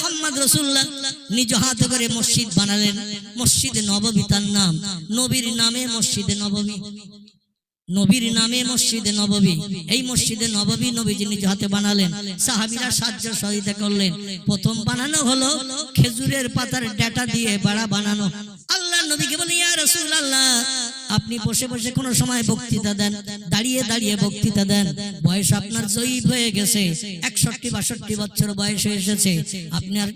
মোহাম্মদ রসুল্লাহ নিজ হাতে করে মসজিদ বানালেন। মসজিদে নববী তার নাম। নবীর নামে মসজিদে নববী নবীর নামে মসজিদে নববী এই মসজিদে নববী নবীজি নিজ হাতে বানালেন। সাহাবিরা সাহায্য সহযোগিতা করলেন। প্রথম বানানো হলো খেজুরের পাতার ডাটা দিয়ে বাড়া বানানো। আল্লাহ নবীকে বলে ইয়া রসুল আল্লাহ আপনি বসে বসে কোনো সময় বক্তৃতা দেন, দাঁড়িয়ে দাঁড়িয়ে বক্তৃতা দেন। বয়স আপনার জয়ীব হয়ে গেছে, একষট্টি বাষট্টি বছর বয়স হয়ে এসেছে। আপনার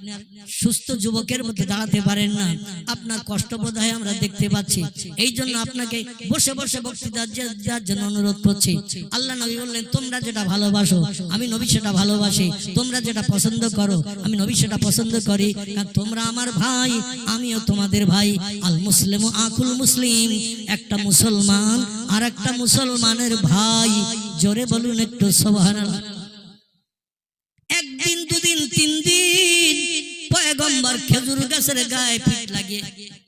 সুস্থ যুবকের মধ্যে দাঁড়াতে পারেন না। আপনার কষ্ট বোধ হয় আমরা দেখতে পাচ্ছি। এই জন্য আপনাকে বসে বসে বক্তৃতা দেওয়ার জন্য অনুরোধ করছি। আল্লাহ নবী বললেন, তোমরা যেটা ভালোবাসো, আমি নবী সেটা ভালোবাসি। তোমরা যেটা পছন্দ করো, আমি নবী সেটা পছন্দ করি। তোমরা আমার ভাই, আমিও তোমাদের ভাই। আল মুসলিম আকুল মুসলিম। একটা মুসলমান আর একটা মুসলমানের ভাই। জোরে বলুন একটু সোভানাল্লাহ একদিন, দুদিন, তিন দিন পয়গম্বর খেজুর গাছের গায়ে পিঠ লাগিয়ে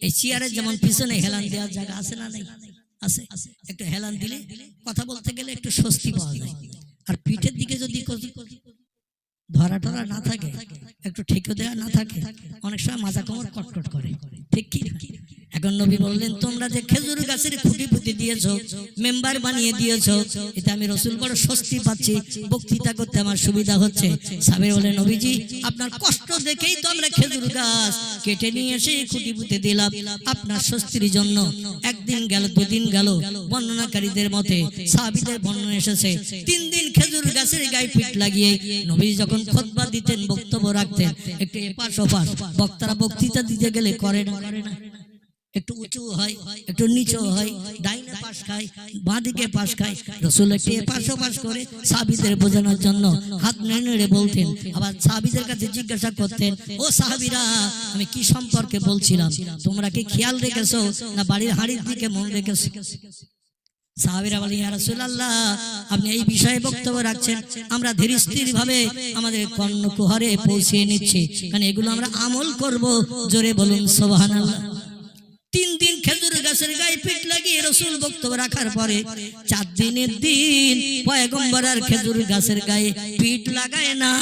এই চেয়ারের যেমন পিছনে হেলান দেওয়ার জায়গা আছে না নেই? আছে। একটু হেলান দিলে কথা বলতে গেলে একটু স্বস্তি পাওয়া যায়। আর পিঠের দিকে যদি ধরা টরা না থাকে, একটু ঠিকও দেওয়া না থাকে, অনেক সময় মাজা কোমর কটকট করে। ঠিক কি? নবী বললেন, তোমরা যে খেজুর গাছের খুঁটি দিয়েছ, মেম্বার বানিয়ে দিয়েছ এটা আমি রসুল বড় স্বস্তি পাচ্ছি, বক্তৃতা করতে আমার সুবিধা হচ্ছে। বলে, নবীজি, আপনার কষ্ট দেখেই তো আমরা খেজুর গাছ কেটে নিয়ে এসে খুঁটি পুঁতে দিলাম। আপনার স্বস্তির জন্য একদিন গেল, দুদিন গেল, বর্ণনাকারীদের মতে সাহাবিদের বর্ণনা এসেছে, তিন দিন খেজুর গাছের গায়ে পিঠ লাগিয়ে নবী যখন খোদবা দিতেন, বক্তব্য রাখতেন, একটু এপাশ ওপাশ, বক্তারা বক্তৃতা দিতে গেলে করে না করে না একটু উঁচু হয়, একটু নিচু হয়, ডাইনে পাশ খায় পাশ খায়। করে সাহাবিদের বোঝানোর জন্য হাত নেড়ে নেড়ে বলতেন। আবার সাহাবিদের কাছে জিজ্ঞাসা করতেন, ও সাহাবিরা, আমি কি সম্পর্কে বলছিলাম? তোমরা কি খেয়াল রেখেছো না বাড়ির হাড়ির দিকে মন রেখেছো? সাহাবিরা বলে, ইয়া আপনি এই বিষয়ে বক্তব্য রাখছেন। আমরা ধীর স্থির ভাবে আমাদের কর্ণকুহরে পৌঁছে নিচ্ছি। কারণ এগুলো আমরা আমল করব। জোরে বলুন, সুবহানাল্লাহ। তিন দিন খেজুর গাছের গায়ে পিঠ লাগিয়ে রসুল বক্তব্য রাখার পরে চার দিনের দিন পয়গম্বর আর খেজুর গাছের গায়ে পিঠ লাগায় না।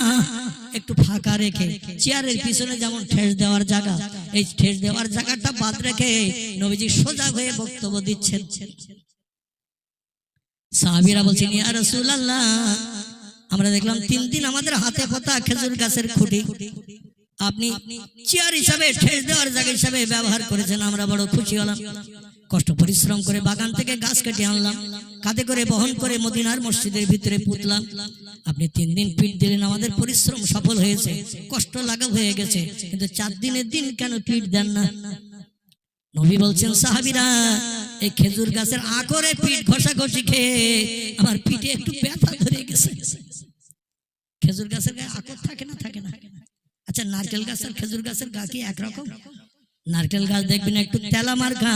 একটু ফাঁকা রেখে, চেয়ারের পিছনে যেমন ঠেস দেওয়ার জায়গা, এই ঠেস দেওয়ার জায়গাটা বাদ রেখে নবীজি সোজা হয়ে বক্তব্য দিচ্ছেন। সাহাবিরা বলছেন, ইয়া রাসূলুল্লাহ, আমরা দেখলাম তিন দিন আমাদের হাতে পোতা খেজুর গাছের খুঁটি। আপনি চেয়ার হিসাবে ঠেস দেওয়ার জায়গা হিসাবে ব্যবহার করেছেন আমরা বড় খুশি হলাম। কষ্ট পরিশ্রম করে বাগান থেকে গাছ কেটে আনলাম কাঁধে করে বহন করে মদিনার মসজিদের ভিতরে পুতলাম। আপনি তিন দিন পিঠ দিলেন আমাদের পরিশ্রম সফল হয়েছে। কষ্ট লাগা হয়ে গেছে। কিন্তু চার দিনের দিন কেন পিঠ দেন না? নবী বলছেন সাহাবিরা এই খেজুর গাছের আকরে পিঠ ঘষাঘষি খেয়ে আমার পিঠে একটু ব্যথা ধরে গেছে। খেজুর গাছের গায়ে আকর থাকে না থাকে না? আচ্ছা নারকেল গাছ আর খেজুর গাছের গা কি একরকম? নারকেল গাছ দেখবেন একটু তেলা মার্কা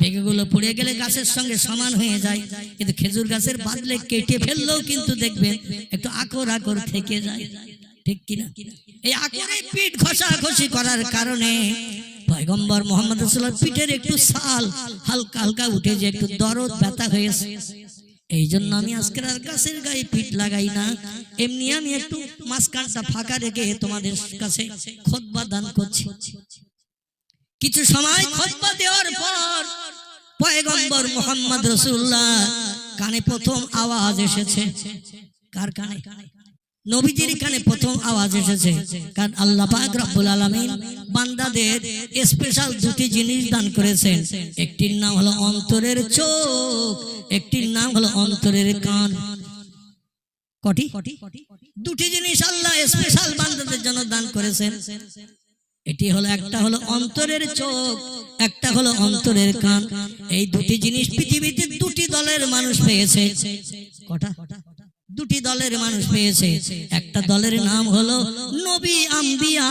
বেগগুলো পড়ে গেলে গাছের সঙ্গে সমান হয়ে যায়। কিন্তু খেজুর গাছের বাদলে কেটে ফেললেও কিন্তু দেখবেন একটু আকর আকর থেকে যায়। ঠিক কিনা? এই আকরে পিঠ ঘষাঘষি করার কারণে পয়গম্বর মোহাম্মদ পিঠের একটু সাল হালকা হালকা উঠে যে একটু দরদ, ব্যথা হয়েছে এই জন্য আমি আজকের আর গাছের গায়ে পিঠ লাগাই না। এমনি আমি একটু মাঝখানটা ফাঁকা রেখে তোমাদের কাছে খোদবা দান করছি। কিছু সময় খোদবা দেওয়ার পর পয়গম্বর মোহাম্মদ রসুল্লাহ কানে প্রথম আওয়াজ এসেছে। কার কানে? নবীজির কানে প্রথম আওয়াজ এসেছে। কারণ আল্লাহ পাক রব্বুল আলামিন বান্দাদের স্পেশাল দুটি জিনিস দান করেছেন। একটির নাম হলো অন্তরের চোখ। একটির নাম হলো অন্তরের কান। কটি? দুটি জিনিস আল্লাহ স্পেশাল বান্দাদের জন্য দান করেছেন। এটি হলো, একটা হলো অন্তরের চোখ, একটা হলো অন্তরের কান। এই দুটি জিনিস পৃথিবীতে দুটি দলের মানুষ পেয়েছে। কটা? দুটি দলের মানুষ পেয়েছে। একটা দলের নাম হলো নবী আম্বিয়া,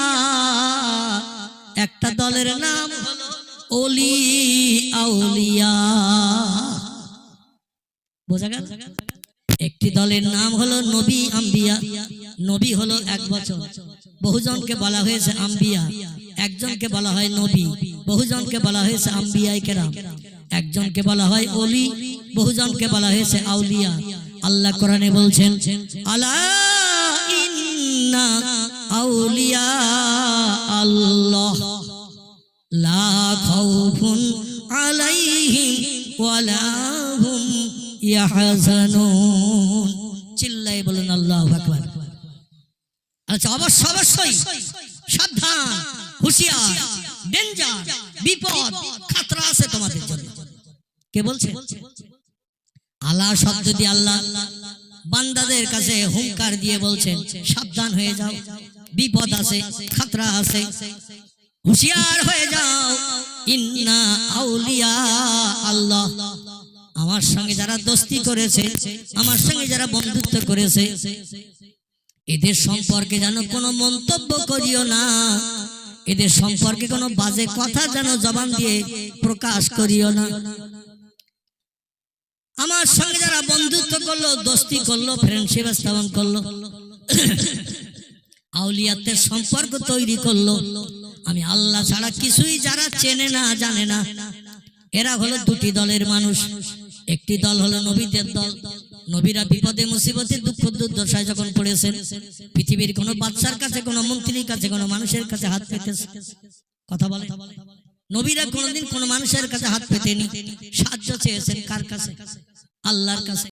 একটা দলের নাম হলো অলি আউলিয়া। বোঝা গেল? একটি দলের নাম হলো নবী আম্বিয়া। নবী হলো এক বছর। বহুজনকে বলা হয়েছে আম্বিয়া। একজনকে বলা হয় নবী। বহুজনকে বলা হয়েছে আম্বিয়াই কেরাম। একজনকে বলা হয় অলি। বহুজনকে বলা হয়েছে আউলিয়া। আল্লাহ কোরআনে বলছেন, আলা আউলিয়া চিল্লাই বলুন, আল্লাহু আকবার। আচ্ছা অবশ্য, অবশ্যই সাবধান, হুঁশিয়ার, ডেঞ্জার, বিপদ, খাতরা আছে তোমাদের জন্য। কে বলছে? আল্লাহ শব্দ দিয়ে আল্লাহ বান্দাদের কাছে হুঙ্কার দিয়ে বলছেন, সাবধান হয়ে যাও, বিপদ আছে, খাতরা আছে, হুঁশিয়ার হয়ে যাও। ইন্না আউলিয়া আল্লাহ। আমার সঙ্গে যারা দোস্তি করেছে, আমার সঙ্গে যারা বন্ধুত্ব করেছে, এদের সম্পর্কে যেন কোনো মন্তব্য করিও না। এদের সম্পর্কে কোনো বাজে কথা যেন জবান দিয়ে প্রকাশ করিও না। আমার সঙ্গে যারা বন্ধুত্ব করল, দোস্তি করল ফ্রেন্ডশিপ স্থাপন করল, আউলিয়াতের সম্পর্ক তৈরি করল। আমি আল্লাহ ছাড়া কিছুই যারা চেনে না, জানে না, এরা হলো দুটি দলের মানুষ। একটি দল হলো নবীদের দল। নবীরা বিপদে, মুসিবতে, দুঃখ, দুর্দশায় যখন পড়েছেন, পৃথিবীর কোনো বাচ্চার কাছে, কোনো মন্ত্রীর কাছে, কোনো মানুষের কাছে হাত পেতেছে কথা বলে নবীরা কোনোদিন কোনো মানুষের কাছে হাত পেতেনি। সাহায্য চেয়েছেন কার কাছে? আল্লাহর কাছে।